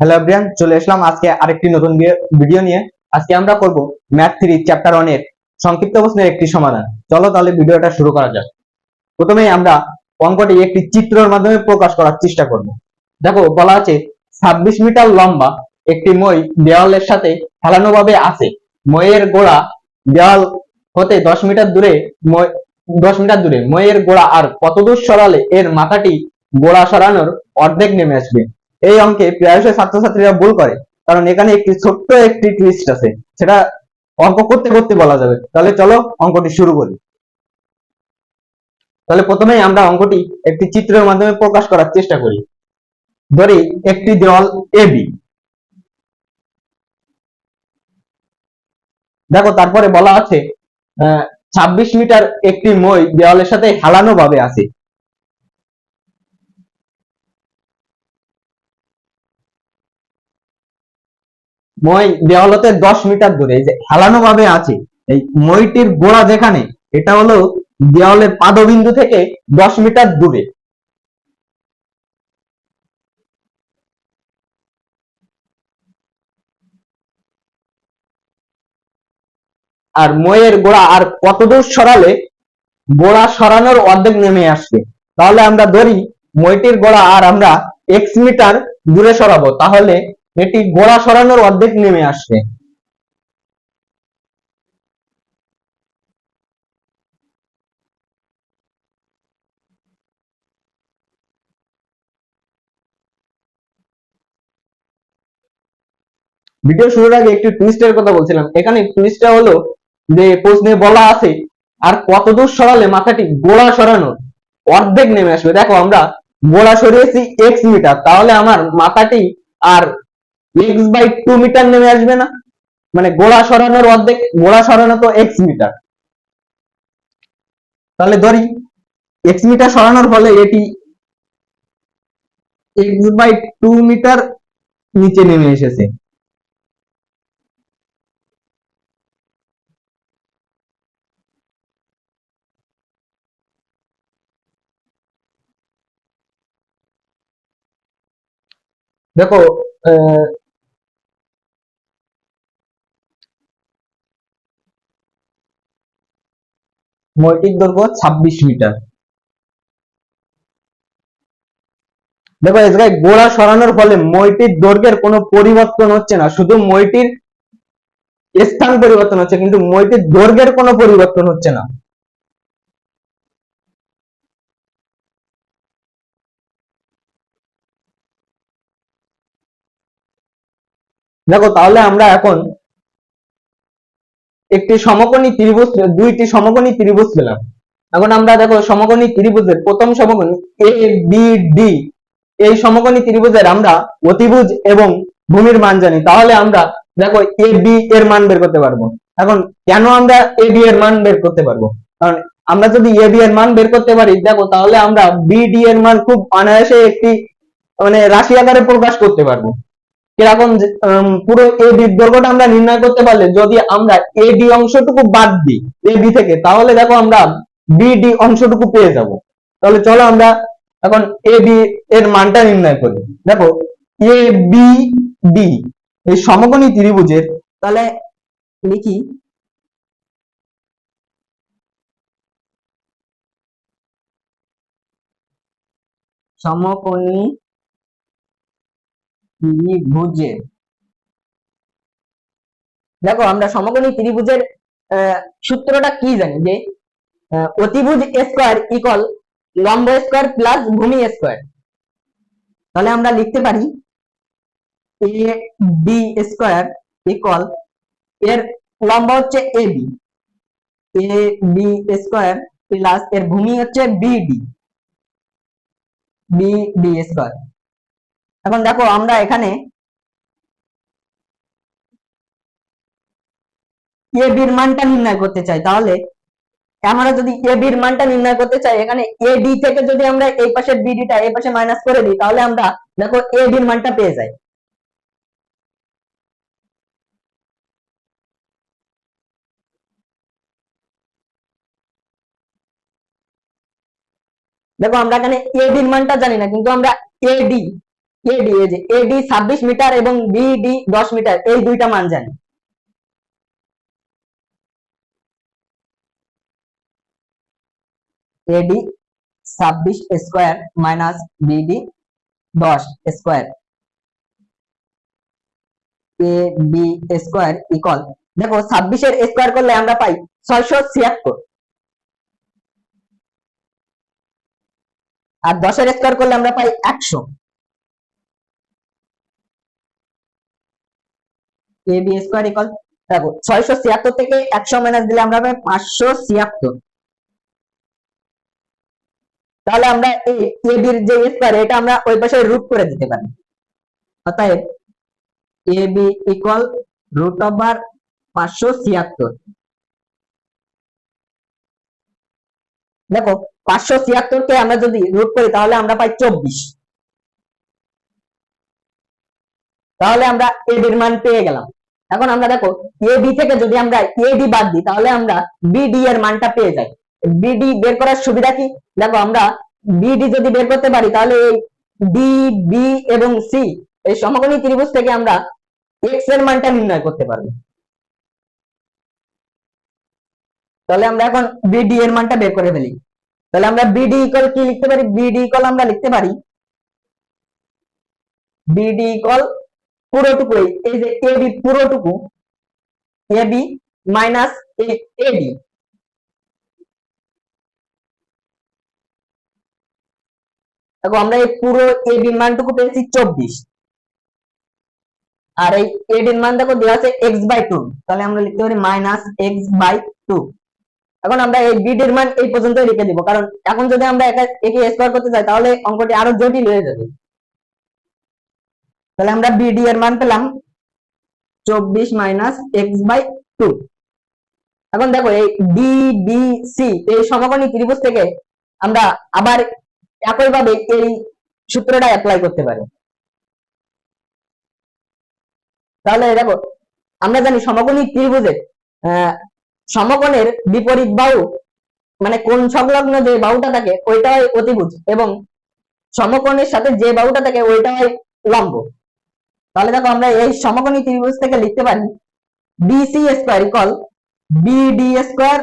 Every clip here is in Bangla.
হ্যালো এভরিওয়ান চলে আসলাম আজকে আরেকটি নতুন ভিডিও নিয়ে। আজকে আমরা করব ম্যাথ থ্রি চ্যাপ্টার ওয়ানের সংক্ষিপ্ত প্রশ্নের একটি সমাধান। চলো তাহলে ভিডিওটা শুরু করা যাক। প্রথমেই আমরা অঙ্কটি একটি চিত্রের মাধ্যমে প্রকাশ করার চেষ্টা করব। দেখো, বলা আছে, ছাব্বিশ মিটার লম্বা একটি মই দেওয়ালের সাথে ভাবে আছে। মইয়ের গোড়া দেওয়াল হতে দশ মিটার দূরে দশ মিটার দূরে। মইয়ের গোড়া আর কতদূর সরালে এর মাথাটি গোড়া সরানোর অর্ধেক নেমে আসবে। এই অঙ্কে প্রায়শই ছাত্রছাত্রীরা ভুল করে। কারণ এখানে একটি ছোট্ট একটি টুইস্ট আছে। সেটা অঙ্ক করতে করতে বলা যাবে। তাহলে চলো অঙ্কটি শুরু করি। তাহলে প্রথমেই আমরা অঙ্কটি একটি চিত্রের মাধ্যমে প্রকাশ করার চেষ্টা করি। ধরি একটি দেওয়াল এ বি দেখো, তারপরে বলা আছে ছাব্বিশ মিটার একটি মই দেওয়ালের সাথে হেলানো ভাবে আছে। মই দেওয়ালতে দশ মিটার দূরে, এই যে হেলানো ভাবে আছে, এই মইটির গোড়া যেখানে, এটা হলো দেওয়ালের পাদবিন্দু থেকে দশ মিটার দূরে। আর মইয়ের গোড়া আর কতদূর সরালে, গোড়া সরানোর অর্ধেক নেমে আসবে। তাহলে আমরা ধরি, মইটির গোড়া আর আমরা এক্স মিটার দূরে সরাবো, তাহলে এটি গোড়া সরানোর অর্ধেক নেমে আসবে। ভিডিও শুরুর আগে একটু টুইস্টের কথা বলছিলাম। এখানে টুইস্টটা হলো যে প্রশ্নে বলা আছে, আর কতদূর সরালে মাথাটি গোড়া সরানোর অর্ধেক নেমে আসবে? দেখো, আমরা গোড়া সরিয়েছি এক্স মিটার, তাহলে আমার মাথাটি আর এক্স বাই টু মিটার নেমে আসবে না। মানে গোড়া সরানোর অর্ধেক গোড়া সরানো তো এক্স মিটার তাহলে ধরি এক্স মিটার সরানোর ফলে এটি এক্স বাই টু মিটার নিচে নেমে এসেছে। দেখো মইটির দৈর্ঘ্য ছাব্বিশ মিটার। দেখো, এই জায়গায় গোড়া সরানোর ফলে মইটির দৈর্ঘ্যের কোনো পরিবর্তন হচ্ছে না, শুধু মইটির স্থান পরিবর্তন হচ্ছে, কিন্তু মইটির দৈর্ঘ্যের কোনো পরিবর্তন হচ্ছে না। দেখো, তাহলে আমরা এখন একটি সমকোণী ত্রিভুজ, দুইটি সমকোণী ত্রিভুজ পেলাম। এখন আমরা দেখো সমকোণী ত্রিভুজের প্রথম সমকোণী এ বি ডি এই সমকোণী ত্রিভুজের আমরা অতিভুজ এবং ভূমির মান জানি। তাহলে আমরা দেখো এ বি এর মান বের করতে পারব। এখন কেন আমরা এ বি এর মান বের করতে পারব? কারণ আমরা যদি এ বি এর মান বের করতে পারি, দেখো তাহলে আমরা বি ডি এর মান খুব অনায়াসে একটি মানে রাশি আকারে প্রকাশ করতে পারব। কীরকম যে, পুরো এ বি দৈর্ঘ্যটা আমরা নির্ণয় করতে পারলে যদি আমরা এ ডি অংশটুকু বাদ দিই এ বি থেকে তাহলে দেখো আমরা বি ডি অংশটুকু পেয়ে যাব। তাহলে চলো আমরা এখন এ বি এর মানটা নির্ণয় করি। দেখো এ বি ডি এই সমকোণী ত্রিভুজের তাহলে লিখি সমকোণী দেখো, আমরা সমকোণী ত্রিভুজের সূত্রটা কি জানি? যে অতিভুজ স্কোয়ার ইকুয়াল লম্ব স্কোয়ার প্লাস ভূমি স্কোয়ার। তাহলে আমরা লিখতে পারি, এ বি স্কোয়ার ইকুয়াল এর লম্ব হচ্ছে A B A B square plus এর ভূমি হচ্ছে বিডি বি ডি স্কোয়ার। এখন দেখো আমরা এখানে এ বির মানটা নির্ণয় করতে চাই। তাহলে আমরা যদি এ বির মানটা নির্ণয় করতে চাই, এখানে এ ডি থেকে যদি আমরা এই পাশে বিডিটা এই পাশে মাইনাস করে দিই, তাহলে আমরা দেখো এ বির মানটা পেয়ে যাই। দেখো আমরা এখানে এ বির মানটা জানি না, কিন্তু আমরা এডি এই মিটার এবং বিডি দশ মিটার, এই দুইটা মান জানি। এডি ছাব্বিশ স্কোয়ার মাইনাস বিডি দশ স্কোয়ার এ স্কোয়ার ইকল দেখো ছাব্বিশের স্কোয়ার করলে আমরা পাই ছয়শো ছিয়াত্তর। আর দশের স্কোয়ার করলে আমরা পাই একশো। পাঁচশো তাহলে আমরা যে স্কোয়ার এটা আমরা ওই পাশে রুট করে দিতে পারি। রুট ওভার পাঁচশো ছিয়াত্তর। দেখো, পাঁচশো ছিয়াত্তর কে আমরা যদি রুট করি, তাহলে আমরা পাই চব্বিশ। তাহলে আমরা এ বির মান পেয়ে গেলাম। এখন আমরা দেখো এ বি থেকে যদি আমরা এ ডি বাদ দিই, তাহলে আমরা বিডি এর মানটা পেয়ে যাই। বিডি বের করার সুবিধা কি? দেখো, আমরা বিডি যদি বের করতে পারি, তাহলে এই ডি বি এবং সি এই সমকোণী ত্রিভুজ থেকে আমরা এক্সের মানটা নির্ণয় করতে পারব। তাহলে আমরা এখন বিডি এর মানটা বের করে ফেলি। তাহলে আমরা বিডি ইকুয়াল কি লিখতে পারি? বিডি ইকুয়াল আমরা লিখতে পারি বিডি ইকুয়াল পুরোটুকু এই যে এবি পুরোটুকু এবি মাইনাস এডি দেখো আমরা এই পুরো এবি মানটুকু পেয়েছি চব্বিশ। আর এই এডির মান দেখো দেওয়া আছে এক্স বাই টু তাহলে আমরা লিখতে পারি মাইনাস এক্স বাই টু এখন আমরা এই বি বিডির মান এই পর্যন্ত লিখে দিব, কারণ এখন যদি আমরা একে স্কোয়ার করতে চাই, তাহলে অঙ্কটি আরও জটিল হয়ে যাবে। তাহলে আমরা বিডি এর মান পেলাম চব্বিশ মাইনাস এক্স বাই টু এখন দেখো এই ডি বি সি এই সমকোণী ত্রিভুজ থেকে আমরা আবার একইভাবে এই সূত্রটা অ্যাপ্লাই করতে পারি। তাহলে দেখো, আমরা জানি সমকোণী ত্রিভুজের সমকোণের বিপরীত বাহু মানে কোন সংলগ্ন যে বাহুটা থাকে ওইটা অতিভুজ এবং সমকোণের সাথে যে বাহুটা থাকে ওইটা লম্ব। তাহলে দেখো আমরা এই সমকোণী ত্রিভুজ থেকে লিখতে পারি BC square equal BD square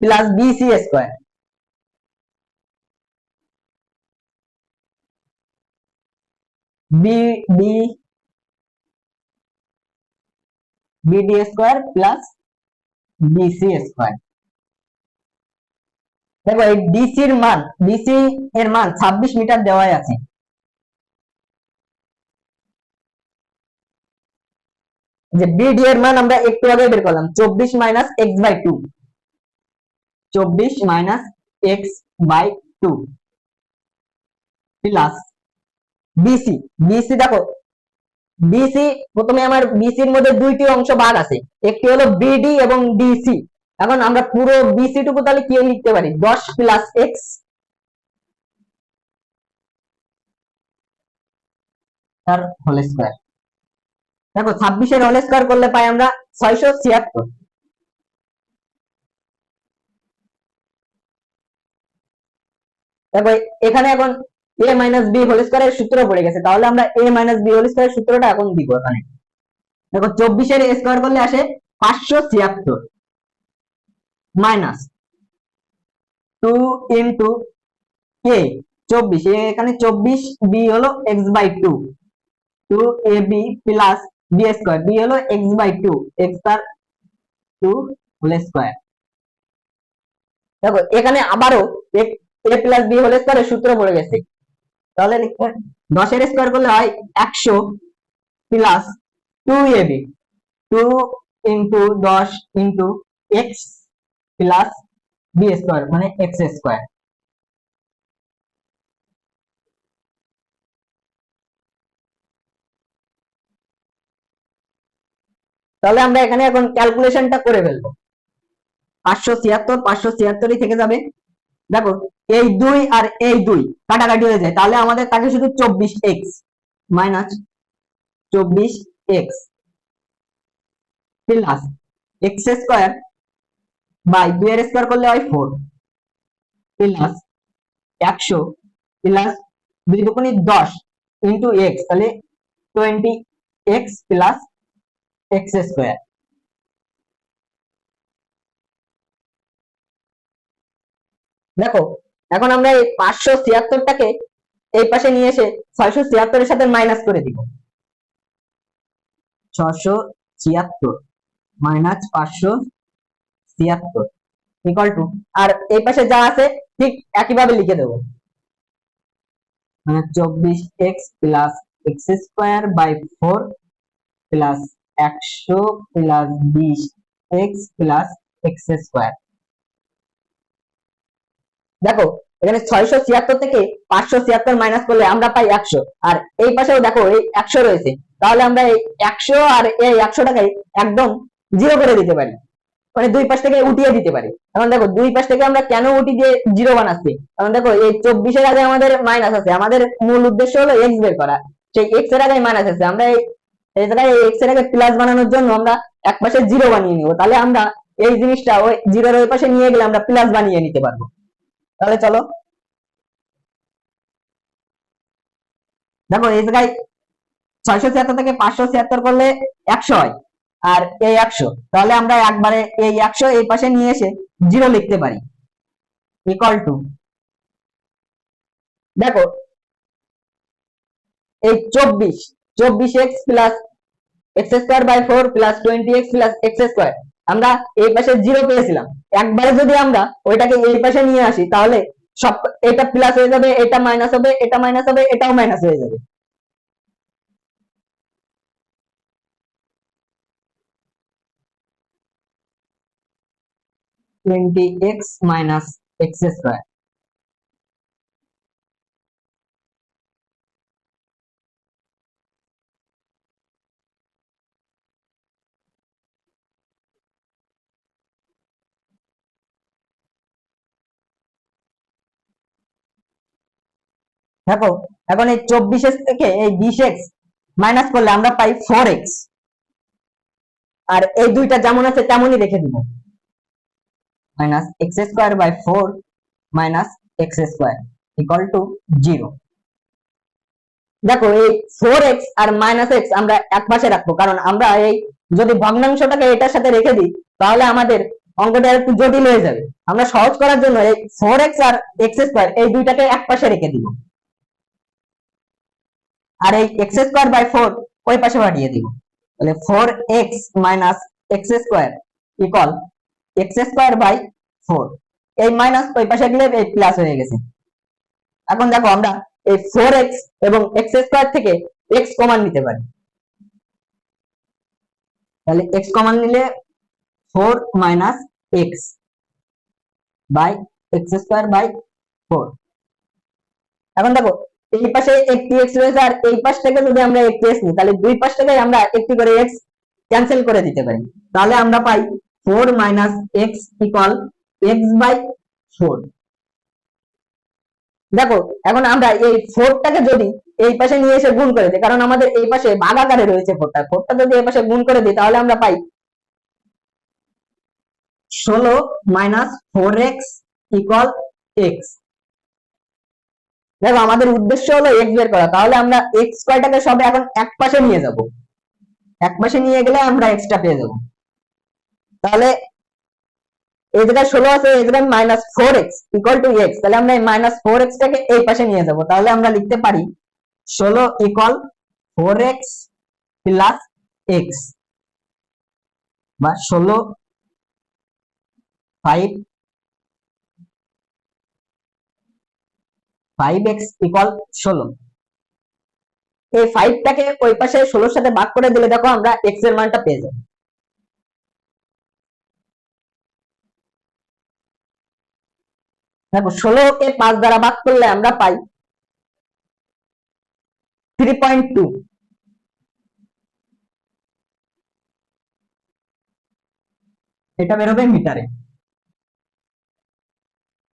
plus BC square B B BD square plus BC square দেখো এই ডিসি এর মান ডিসি এর মান ছাব্বিশ মিটার দেওয়াই আছে। যে বিডি এর মান আমরা একটু আগে বের করলাম, চব্বিশ মাইনাস এক্স বাই টু চব্বিশ minus X by two plus BC দেখো বিসি প্রথমে আমার বিসির মধ্যে দুইটি অংশ ভাগ আছে, একটি হলো বিডি এবং ডিসি এখন আমরা পুরো বিসি টুকু তাহলে কি লিখতে পারি? দশ প্লাস এক্স তার হোল স্কোয়ার দেখো, ছাব্বিশের হোল স্কোয়ার করলে পাই আমরা ছয়শো ছিয়াত্তর। দেখো, এখানে এখন এ মাইনাস বি হোল স্কোয়ারের সূত্র পড়ে গেছে, তাহলে আমরা এ মাইনাস বি হোল স্কোয়ারের সূত্রটা এখন দিব এখানে। দেখো, চব্বিশের স্কোয়ার করলে আসে পাঁচশো ছিয়াত্তর। মাইনাস টু ইন্টু কে চব্বিশ, এখানে চব্বিশ বি হলো X by two two A B plus B square B হলো এক্স বাই টু এক্স তার টু হোল স্কোয়ার দেখো, এখানে আবারও এ প্লাস বি হোল স্কোয়ারের সূত্র পড়ে গেছে। তাহলে দশের স্কোয়ার করলে হয় একশো plus two A B two into দশ into X plus B square মানে এক্স স্কোয়ার তাহলে আমরা এখানে এখন ক্যালকুলেশনটা করে ফেলব। পাঁচশো ছিয়াত্তর, পাঁচশো ছিয়াত্তরই থেকে যাবে। দেখো, এই দুই আর এই দুই কাটাকাটি হয়ে যায়। তাহলে আমাদের থাকে শুধু চব্বিশ এক্স মাইনাস চব্বিশ X plus X square by দুই এর স্কোয়ার করলে হয় ফোর প্লাস একশো প্লাস দুই দুগুণি দশ ইন্টু এক্স তাহলে twenty X plus X square. দেখো, এখন আমরা এই পাঁচশো ছিয়াত্তরটাকে এই পাশে নিয়ে এসে ছয়শো ছিয়াত্তরের সাথে মাইনাস করে দিব। ছশো ছিয়াত্তর মাইনাস পাঁচশো ছিয়াত্তর ইকুয়াল টু আর এই পাশে যা আছে ঠিক একইভাবে লিখে দেবো। মানে চব্বিশ X plus X square by four plus একশো প্লাস বিশ এক্স প্লাস এক্স স্কোয়ার দেখো, এখানে ছয়শো ছিয়াত্তর থেকে পাঁচশো ছিয়াত্তর মাইনাস করলে আমরা পাই একশো। আর এই পাশেও দেখো, এই একশো রয়েছে। তাহলে আমরা এই একশো আর এই একদম জিরো করে দিতে পারি। মানে দুই পাশ থেকে উঠিয়ে দিতে পারি। এখন দেখো, দুই পাশ থেকে আমরা কেন উঠি দিয়ে জিরো বানাচ্ছি? এখন দেখো, এই চব্বিশের আগে আমাদের মাইনাস আছে। আমাদের মূল উদ্দেশ্য হলো এক্স বের করা। সেই এক্সের আগে মাইনাস আছে। আমরা এই এই জায়গায় এক্সের আগে প্লাস বানানোর জন্য আমরা এক পাশে জিরো বানিয়ে নিব। তাহলে আমরা এই জিনিসটা ওই জিরোর ওই পাশে নিয়ে গেলে আমরা প্লাস বানিয়ে নিতে পারব। তাহলে চলো। দেখো এই জায়গায় ছয়শো ছিয়াত্তর থেকে পাঁচশো ছিয়াত্তর করলে একশো হয়, আর এই একশো। তাহলে আমরা একবারে এই একশো এই পাশে নিয়ে এসে জিরো লিখতে পারি। ইকুয়াল টু দেখো, এই চব্বিশ চব্বিশ X plus X square by four plus twenty X plus X square আমরা এই পাশে জিরো পেয়েছিলাম। একবারে যদি আমরা ওইটাকে এই পাশে নিয়ে আসি, তাহলে সব, এটা প্লাস হয়ে যাবে, এটা মাইনাস হবে, এটা মাইনাস হবে, এটাও মাইনাস হয়ে যাবে। Twenty X minus X square দেখো, এখন এই চব্বিশ থেকে এই বিশ এক্স মাইনাস করলে আমরা পাই ফোর এক্স আর এই দুইটা যেমন আছে তেমনই রেখে দিব। Minus X square by four minus X square equal to zero দেখো, এই ফোর এক্স আর মাইনাস এক্স আমরা এক পাশে রাখব, কারণ আমরা এই যদি ভগ্নাংশটাকে এটার সাথে রেখে দিই, তাহলে আমাদের অঙ্কটা একটু জটিল হয়ে যাবে। আমরা সহজ করার জন্য এই ফোর এক্স আর এক্স স্কোয়ার এই দুইটাকে এক পাশে রেখে দিব। আর এই এক্স স্কোয়ার বাই ফোর ওই পাশে পাঠিয়ে দিব। তাহলে four X minus X square equal X square by four এই মাইনাস ওই পাশে গেলে এই প্লাস হয়ে গেছে। এখন দেখো আমরা এই ফোর এক্স এবং এক্স স্কোয়ার থেকে এক্স কমান নিতে পারি। তাহলে এক্স কমান নিলে four minus X by X square by four এখন দেখো এই পাশে একটি এক্স রয়েছে আর এই পাশ থেকে যদি আমরা একটি এক্স নিই, তাহলে দুই পাশ থেকে আমরা একটি করে এক্স ক্যান্সেল করে দিতে পারি। তাহলে আমরা পাই four minus X equal X by four দেখো, এখন আমরা এই ফোরটাকে যদি এই পাশে নিয়ে এসে গুণ করে দিই, কারণ আমাদের এই পাশে ভাগাকারে রয়েছে ফোরটা ফোরটা যদি এই পাশে গুণ করে দিই, তাহলে আমরা পাই ষোলো minus four X equal X দেখো, আমাদের উদ্দেশ্য হলো এক্স বের করা। তাহলে আমরা এক্স কয়টাকে সবে এখন এক পাশে নিয়ে যাব। এক পাশে নিয়ে গেলে আমরা এক্সটা পেয়ে যাব। তাহলে এই ষোলো আছে এই minus four X equal to X তাহলে আমরা এই মাইনাস ফোর এক্স টাকে এই পাশে নিয়ে যাব। তাহলে আমরা লিখতে পারি ষোলো equal four X plus X বা ষোলো ফাইভ ষোলো। এই ফাইভটাকে ওই পাশে ষোলোর সাথে ভাগ করে দিলে দেখো আমরা এক্সের মানটা পেয়ে যাব। দেখো ষোলো কে পাঁচ দ্বারা ভাগ করলে আমরা পাই থ্রি পয়েন্ট টু এটা বেরোবে মিটারে।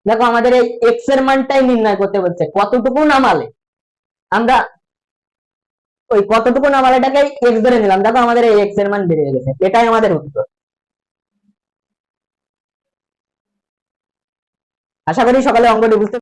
দেখো আমাদের এই এক্সের মানটাই নির্ণয় করতে বলছে। কতটুকু নামালে? আমরা ওই কতটুকু নামালেটাকে এক্স ধরে নিলাম। দেখো আমাদের এই এক্সের মান বেড়ে গেছে। এটাই আমাদের উত্তর। আশা করি সকালে অঙ্কটি বুঝতে